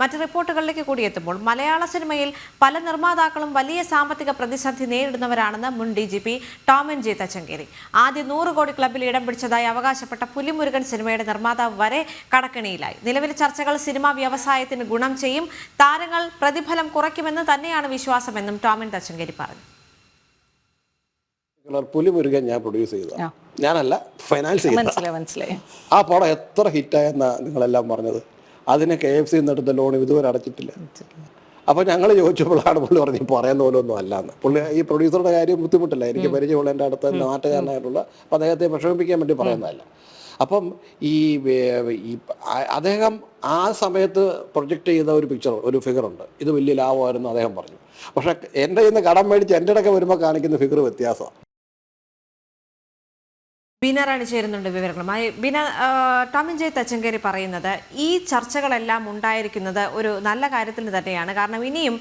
മറ്റ് റിപ്പോർട്ടുകളിലേക്ക് കൂടി എത്തുമ്പോൾ മലയാള സിനിമയിൽ പല നിർമ്മാതാക്കളും വലിയ സാമ്പത്തിക പ്രതിസന്ധി നേരിടുന്നവരാണെന്ന് മുൻ D G P Tomin J Thachankary. ആദ്യ നൂറ് കോടി ക്ലബിൽ ഇടം പിടിച്ചതായി അവകാശപ്പെട്ട പുലിമുരുകൻ സിനിമയുടെ നിർമ്മാതാവ് വരെ കടക്കിണിയിലായി. നിലവിലെ ചർച്ചകൾ സിനിമാ വ്യവസായത്തിന് ഗുണം ചെയ്യും താരങ്ങൾ പ്രതിഫലം കുറയ്ക്കുമെന്ന് തന്നെയാണ് വിശ്വാസമെന്നും ടോമിൻ തച്ചങ്കേരി പറഞ്ഞു. പുലിമുരുകൻ ഞാൻ പ്രൊഡ്യൂസ് ചെയ്തതാണ് ഞാനല്ല ഫൈനാൻസ് ചെയ്തത്. മനസ്സിലായി മനസ്സിലായി. ആ പടം എത്ര ഹിറ്റായെന്നാ നിങ്ങളെല്ലാം പറഞ്ഞത്? അതിന് കെ എഫ് സി എടുത്ത ലോൺ ഇതുവരെ അടച്ചിട്ടില്ല. അപ്പോൾ ഞങ്ങൾ ചോദിച്ചപ്പോഴാണ് പുള്ളി പറഞ്ഞ് പറയുന്ന പോലെ ഒന്നും അല്ലാന്ന്. പുള്ളി ഈ പ്രൊഡ്യൂസറുടെ കാര്യം ബുദ്ധിമുട്ടില്ല? എനിക്ക് പരിചയമുള്ള എന്റെ അടുത്ത് നാട്ടുകാരനായിട്ടുള്ള അപ്പം അദ്ദേഹത്തെ വിഷമിപ്പിക്കാൻ വേണ്ടി പറയുന്നതല്ല. അപ്പം ഈ ഈ അദ്ദേഹം ആ സമയത്ത് പ്രൊജക്റ്റ് ചെയ്ത ഒരു പിക്ചർ ഒരു ഫിഗർ ഉണ്ട്. ഇത് വലിയ ലാഭമായിരുന്നു അദ്ദേഹം പറഞ്ഞു. പക്ഷെ എന്റെ ഇന്ന് കടം മേടിച്ച് എന്റെ ഇടയ്ക്ക് വരുമ്പോൾ കാണിക്കുന്ന ഫിഗർ വ്യത്യാസമാണ്. ബീന ചേരുന്നുണ്ട് വിവരങ്ങളുമായി ബീന ടോമിൻ ജെ തച്ചങ്കേരി പറയുന്നത് ഈ ചർച്ചകളെല്ലാം ഉണ്ടായിരിക്കുന്നത് ഒരു നല്ല കാര്യത്തിന് തന്നെയാണ്. കാരണം ഇനിയും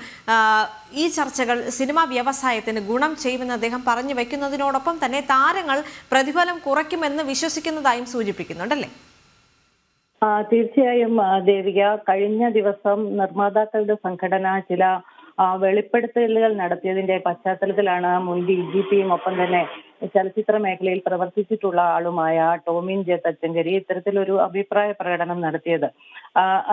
ഈ ചർച്ചകൾ സിനിമാ വ്യവസായത്തിന് ഗുണം ചെയ്യുമെന്ന് അദ്ദേഹം പറഞ്ഞു വെക്കുന്നതിനോടൊപ്പം തന്നെ താരങ്ങൾ പ്രതിഫലം കുറയ്ക്കുമെന്ന് വിശ്വസിക്കുന്നതായും സൂചിപ്പിക്കുന്നുണ്ടല്ലേ തീർച്ചയായും ദേവിക കഴിഞ്ഞ ദിവസം നിർമ്മാതാക്കളുടെ സംഘടന ചില വെളിപ്പെടുത്തലുകൾ നടത്തിയതിന്റെ പശ്ചാത്തലത്തിലാണ് മുൻ ഡി ജി പിയും ഒപ്പം തന്നെ ചലച്ചിത്ര മേഖലയിൽ പ്രവർത്തിച്ചിട്ടുള്ള ആളുമായ ടോമിൻ ജെ തച്ചങ്കരി ഇത്തരത്തിലൊരു അഭിപ്രായ പ്രകടനം നടത്തിയത്.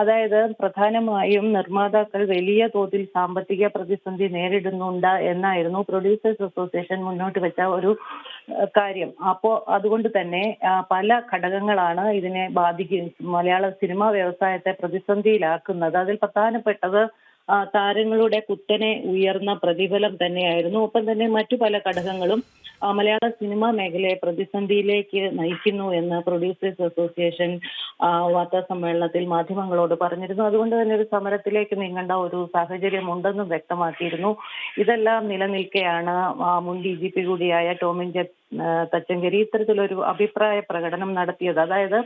അതായത് പ്രധാനമായും നിർമ്മാതാക്കൾ വലിയ തോതിൽ സാമ്പത്തിക പ്രതിസന്ധി നേരിടുന്നുണ്ട് എന്നായിരുന്നു പ്രൊഡ്യൂസേഴ്സ് അസോസിയേഷൻ മുന്നോട്ട് വെച്ച ഒരു കാര്യം. അപ്പോ അതുകൊണ്ട് തന്നെ പല ഘടകങ്ങളാണ് ഇതിനെ ബാധിക്കുക മലയാള സിനിമാ വ്യവസായത്തെ പ്രതിസന്ധിയിലാക്കുന്നത്. അതിൽ പ്രധാനപ്പെട്ടത് താരങ്ങളുടെ കുത്തനെ ഉയർന്ന പ്രതിഫലം തന്നെയായിരുന്നു. ഒപ്പം തന്നെ മറ്റു പല ഘടകങ്ങളും മലയാള സിനിമാ മേഖലയെ പ്രതിസന്ധിയിലേക്ക് നയിക്കുന്നു എന്ന് പ്രൊഡ്യൂസേഴ്സ് അസോസിയേഷൻ വാർത്താ സമ്മേളനത്തിൽ മാധ്യമങ്ങളോട് പറഞ്ഞിരുന്നു. അതുകൊണ്ട് തന്നെ ഒരു സമരത്തിലേക്ക് നീങ്ങേണ്ട ഒരു സാഹചര്യം ഉണ്ടെന്നും വ്യക്തമാക്കിയിരുന്നു. ഇതെല്ലാം നിലനിൽക്കെയാണ് മുൻ ഡി ജി പി കൂടിയായ ടോമിൻ ജെ തച്ചങ്കരി ഇത്തരത്തിലൊരു അഭിപ്രായ പ്രകടനം നടത്തിയത്. അതായത്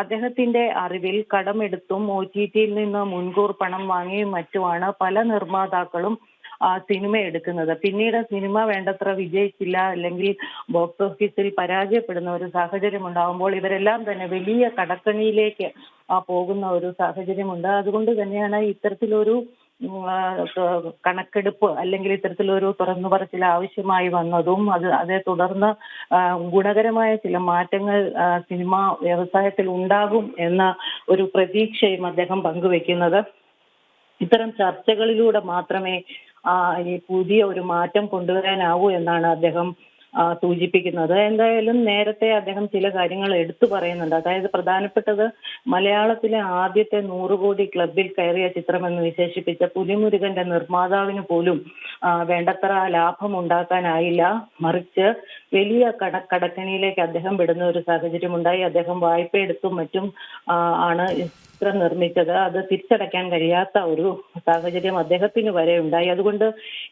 അദ്ദേഹത്തിന്റെ അറിവിൽ കടമെടുത്തും ഒ ടി ടിയിൽ നിന്ന് മുൻകൂർ പണം വാങ്ങിയും മറ്റുമാണ് പല നിർമ്മാതാക്കളും സിനിമ എടുക്കുന്നത്. പിന്നീട് സിനിമ വേണ്ടത്ര വിജയിച്ചില്ല അല്ലെങ്കിൽ ബോക്സ് ഓഫീസിൽ പരാജയപ്പെടുന്ന ഒരു സാഹചര്യം ഉണ്ടാകുമ്പോൾ ഇവരെല്ലാം തന്നെ വലിയ കടക്കണിയിലേക്ക് പോകുന്ന ഒരു സാഹചര്യമുണ്ട്. അതുകൊണ്ട് തന്നെയാണ് ഇത്തരത്തിലൊരു കണക്കെടുപ്പ് അല്ലെങ്കിൽ ഇത്തരത്തിലൊരു തുറന്നു പറച്ചിൽ ആവശ്യമായി വന്നതും അത് അതേ തുടർന്ന് ഗുണകരമായ ചില മാറ്റങ്ങൾ സിനിമ വ്യവസായത്തിൽ ഉണ്ടാകും എന്ന ഒരു പ്രതീക്ഷയും അദ്ദേഹം പങ്കുവെക്കുന്നത്. ഇത്തരം ചർച്ചകളിലൂടെ മാത്രമേ ഈ പുതിയ ഒരു മാറ്റം കൊണ്ടുവരാനാവൂ എന്നാണ് അദ്ദേഹം സൂചിപ്പിക്കുന്നത്. എന്തായാലും നേരത്തെ അദ്ദേഹം ചില കാര്യങ്ങൾ എടുത്തു പറയുന്നുണ്ട്. അതായത് പ്രധാനപ്പെട്ടത് മലയാളത്തിലെ ആദ്യത്തെ നൂറുകോടി ക്ലബിൽ കയറിയ ചിത്രമെന്ന് വിശേഷിപ്പിച്ച പുലിമുരുകന്റെ നിർമ്മാതാവിന് പോലും വേണ്ടത്ര ലാഭം ഉണ്ടാക്കാനായില്ല. മറിച്ച് വലിയ കട കടക്കണിയിലേക്ക് അദ്ദേഹം വിടുന്ന ഒരു സാഹചര്യം ഉണ്ടായി അദ്ദേഹം വായ്പ എടുത്തും മറ്റും ആണ് ചിത്രം നിർമ്മിച്ചത്. അത് തിരിച്ചടയ്ക്കാൻ കഴിയാത്ത ഒരു സാഹചര്യം അദ്ദേഹത്തിന് വരെ ഉണ്ടായി. അതുകൊണ്ട്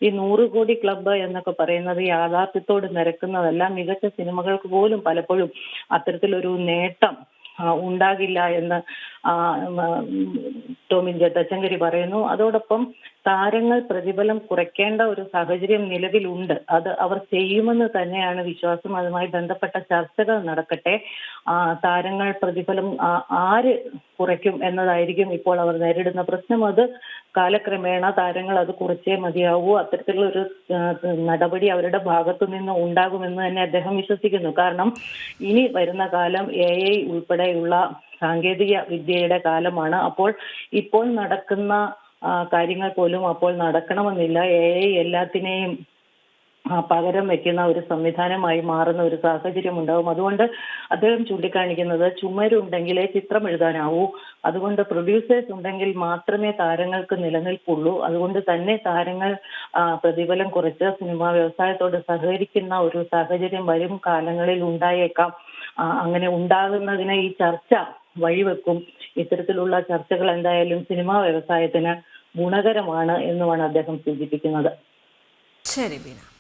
ഈ നൂറ് കോടി ക്ലബ്ബ് എന്നൊക്കെ പറയുന്നത് യാഥാർത്ഥ്യത്തോട് നിരക്കുന്നതല്ല മികച്ച സിനിമകൾക്ക് പോലും പലപ്പോഴും അത്തരത്തിലൊരു നേട്ടം ഉണ്ടാകില്ല എന്ന് ടോമിൻ ജട്ടച്ചങ്കരി പറയുന്നു. അതോടൊപ്പം താരങ്ങൾ പ്രതിഫലം കുറയ്ക്കേണ്ട ഒരു സാഹചര്യം നിലവിലുണ്ട്. അത് അവർ ചെയ്യുമെന്ന് തന്നെയാണ് വിശ്വാസം. അതുമായി ബന്ധപ്പെട്ട ചർച്ചകൾ നടക്കട്ടെ. താരങ്ങൾ പ്രതിഫലം ആര് കുറയ്ക്കും എന്നതായിരിക്കും ഇപ്പോൾ അവർ നേരിടുന്ന പ്രശ്നം. അത് കാലക്രമേണ താരങ്ങൾ അത് കുറച്ചേ മതിയാവൂ. അത്തരത്തിലുള്ള ഒരു നടപടി അവരുടെ ഭാഗത്തു നിന്ന് ഉണ്ടാകുമെന്ന് തന്നെ അദ്ദേഹം വിശ്വസിക്കുന്നു. കാരണം ഇനി വരുന്ന കാലം എ ഐ ഉൾപ്പെടെയുള്ള സാങ്കേതിക വിദ്യയുടെ കാലമാണ്. അപ്പോൾ ഇപ്പോൾ നടക്കുന്ന കാര്യങ്ങൾ പോലും അപ്പോൾ നടക്കണമെന്നില്ല. എ ഐ എല്ലാത്തിനെയും പകരം വെക്കുന്ന ഒരു സംവിധാനമായി മാറുന്ന ഒരു സാഹചര്യം ഉണ്ടാവും. അതുകൊണ്ട് അദ്ദേഹം ചൂണ്ടിക്കാണിക്കുന്നത് ചുമരുണ്ടെങ്കിലേ ചിത്രം എഴുതാനാവൂ. അതുകൊണ്ട് പ്രൊഡ്യൂസേഴ്സ് ഉണ്ടെങ്കിൽ മാത്രമേ താരങ്ങൾക്ക് നിലനിൽപ്പുള്ളൂ. അതുകൊണ്ട് തന്നെ താരങ്ങൾ പ്രതിഫലം കുറച്ച് സിനിമാ വ്യവസായത്തോട് സഹകരിക്കുന്ന ഒരു സാഹചര്യം വരും കാലങ്ങളിൽ ഉണ്ടായേക്കാം. അങ്ങനെ ഉണ്ടാകുന്നതിന് ഈ ചർച്ച വഴിവെക്കും. ഇത്തരത്തിലുള്ള ചർച്ചകൾ എന്തായാലും സിനിമാ വ്യവസായത്തിന് ഗുണകരമാണ് എന്നുമാണ് അദ്ദേഹം സൂചിപ്പിക്കുന്നത്. ശരി ബീന.